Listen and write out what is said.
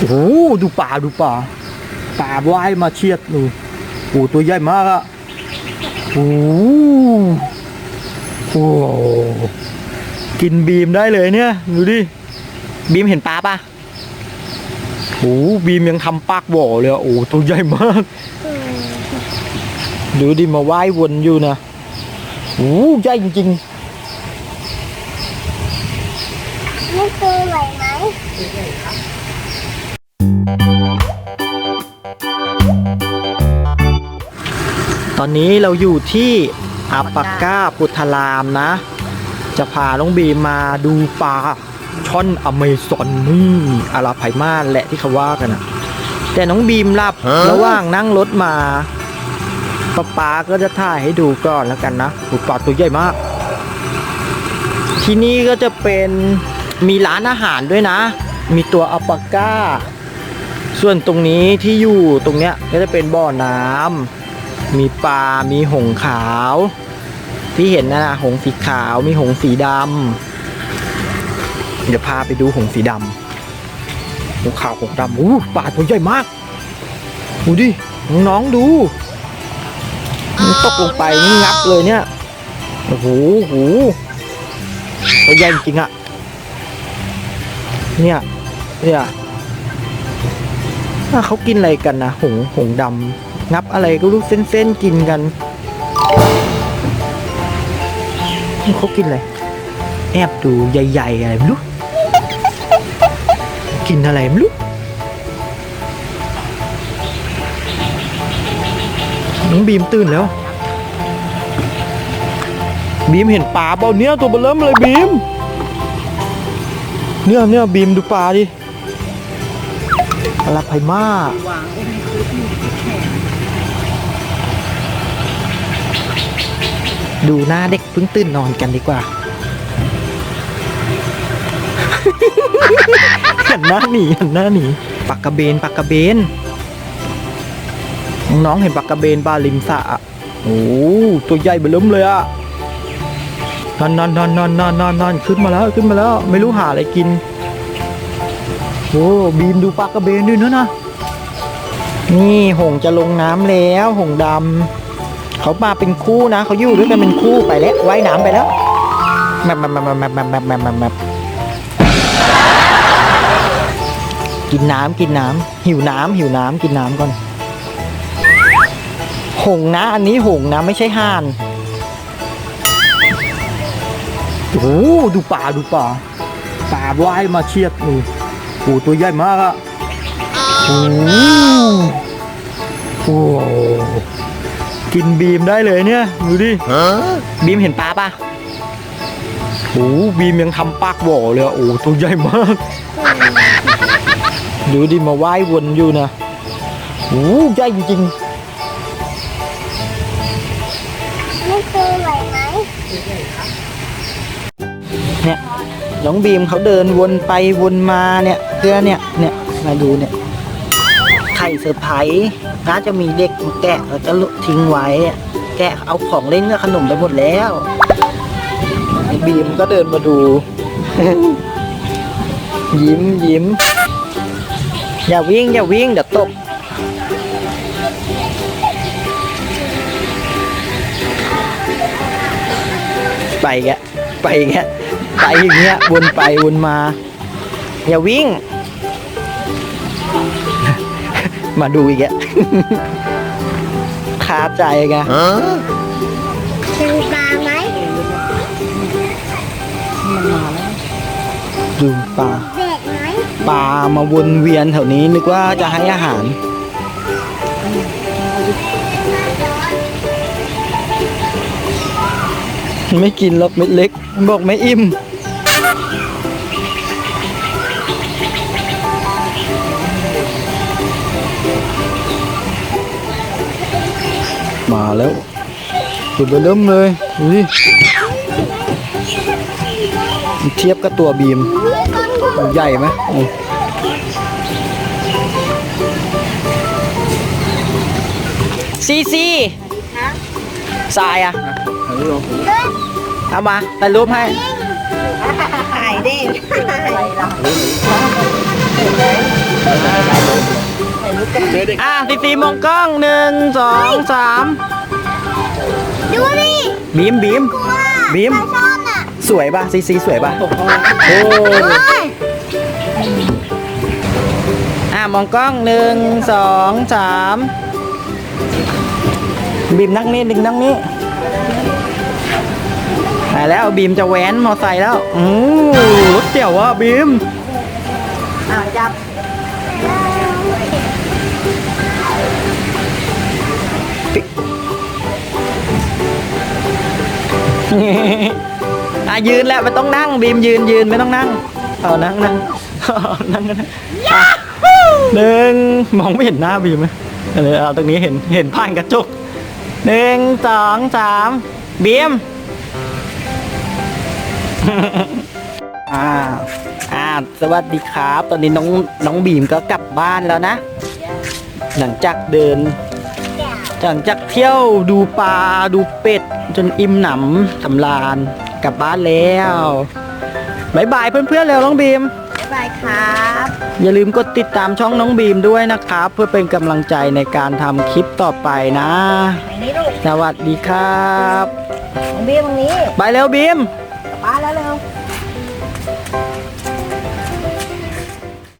โอ้โหดูป่าดูป่าป่าว่ายมาเชียดดูโอ้ตัวใหญ่มากอะโอ้โหกินบีมได้เลยเนี่ยดูดิบีมเห็นปลาปะโอ้บีมยังทำปากบ่อเลยอะโอ้ตัวใหญ่มากดูดิมาว่ายวนอยู่นะโอ้ใหญ่จริงนี่คือไหวไหม ตอนนี้เราอยู่ที่อาปาก้าพุทธารามนะ จะพาน้องบีมมาดูปลาช่อนอเมซอนนี่อาราไพมาศแหละที่เขาว่ากันนะแต่น้องบีมหลับระหว่างนั่งรถมาป้าป๊าก็จะถ่ายให้ดูก่อนแล้วกันนะดูปลาตัวใหญ่มาก ที่นี่ก็จะเป็นมีร้านอาหารด้วยนะ มีตัวอัลปาก้า ส่วนตรงนี้ที่อยู่ตรงเนี้ยก็จะเป็นบ่อน้ำมีปลา มีหงขาว ที่เห็นนะนะหงสีขาว มีหงสีดำเดี๋ยวพาไปดูหงสีดำหงขาวหงดำอู้ปลาตัวใหญ่มากดูดิน้องๆดูมันตกลงไปนี่งับเลยเนี่ยโอ้โหโอ้โหตัวใหญ่จริงอะเนี่ยเนี่ย เขากินอะไรกันนะหงหงดำงับอะไรก็รู้เส้นๆกินกันเขากินอะไรแอบดูใหญ่ๆอะไรไม่รู้กินอะไรไม่รู้น้องบีมตื่นแล้ว บีมเห็นปลาเปล่าเนี่ยตัวเบลเริ่มเลยบีม เนี่ยเนี่ยบีมดูปลาดิ อะไรไพมาดูหน้าเด็กเพิ่งตื่นนอนกันดีกว่าหันหน้าหนีหันหน้าหนีปักกระเบนปักกระเบน น้องเห็นปักกระเบนปลาริมสระโอ้ตัวใหญ่เบอเริ่มเลยอะนอนนอนนอนนอนนอนนอนนอนขึ้นมาแล้วขึ้นมาแล้ว ไม่รู้หาอะไรกิน โอ้บีมดูปลากระเบนด้วยนะนะนี่หงจะลงน้ำแล้วหงดำเขามาเป็นคู่นะเขาอยู่ด้วยกันเป็นคู่ไปแล้วว่ายน้ำไปแล้วแมบแมบแมบแมบแมบแมบแมบแมบแมบกินน้ำกินน้ำหิวน้ำหิวน้ำกินน้ำก่อน หงนะ อันนี้หงนะไม่ใช่ห่านโอ้ดูป่าดูป่าป่าว่ายมาเชียดดูโอ้ตัวใหญ่มากอะโอ้โหโอ้โหกินบีมได้เลยเนี่ย ดูดิบีมเห็นปลาปะโอ้โหบีมยังทำปากบ่อเลยอะโอ้ตัวใหญ่มาก ดูดิมาว่ายวนอยู่นะโอ้ใหญ่จริงนี่คือไหวไหมๆเนี่ย น้องบีมเขาเดินวนไปวนมาเนี่ยเพื่อเนี่ยเนี่ยมาดูเนี่ยไข่เซอร์ไพรส์น่าจะมีเด็กมาแกะแล้วจะทิ้งไว้ แกะเอาของเล่นกับขนมไปหมดแล้วบีมก็เดินมาดู ยิ้มยิ้มอย่าวิ่งอย่าวิ่งเดี๋ยวตกไปแกไปแก ไปอย่างเงี้ยวนไปวนมา อย่าวิ่ง มาดูอีกแกะคาใจแกะเป็นปลาไหมดูปลาเด็กไหมปลามาวนเวียนแถวนี้นึกว่าจะให้อาหารไม่กินหรอกเม็ดเล็ก บอกไม่อิ่ม มาแล้วจุดไปเริ่มเลยดูดิเทียบกับตัวบีม ใหญ่ไหมโอ้ซีซีทรายอะเอามาถ่ายรูปให้ถ่ายดิ อะสีสีมองกล้องหนึ่งสองสามดูดิบีมบีมว่าบีมปลาช่อนอะสวยป่ะซีซีสวยป่ะโอ้เฮ้ยอะมองกล้องหนึ่งสองสามบีมนั่งนี่ดึงนั่งนี่ไปแล้วบีมจะแว้นมอไซค์แล้วอือรถเจ๋วว่ะบีมอ่าจับ อะยืนแหละไม่ต้องนั่งบีมยืนยืนไม่ต้องนั่งเอานั่งนั่งเอานั่งกันนะอะหนึ่งมองไม่เห็นหน้าบีมไหมเออเอาตรงนี้เห็นเห็นผ่านกระจกหนึ่งสองสามบีมอ่าอ่าสวัสดีครับ ตอนนี้น้องน้องบีมก็กลับบ้านแล้วนะ หลังจากเดิน หลังจากเที่ยวดูปลาดูเป็ด จนอิ่มหนำสำราญกลับบ้านแล้วบายบายเพื่อนๆแล้วน้องบีมบ๊ายบายครับ อย่าลืมกดติดตามช่องน้องบีมด้วยนะครับ เพื่อเป็นกำลังใจในการทำคลิปต่อไปนะไหนนี้ลูกสวัสดีครับ ของบีมตรงนี้ ไปแล้วบีม กลับบ้านแล้วเร็ว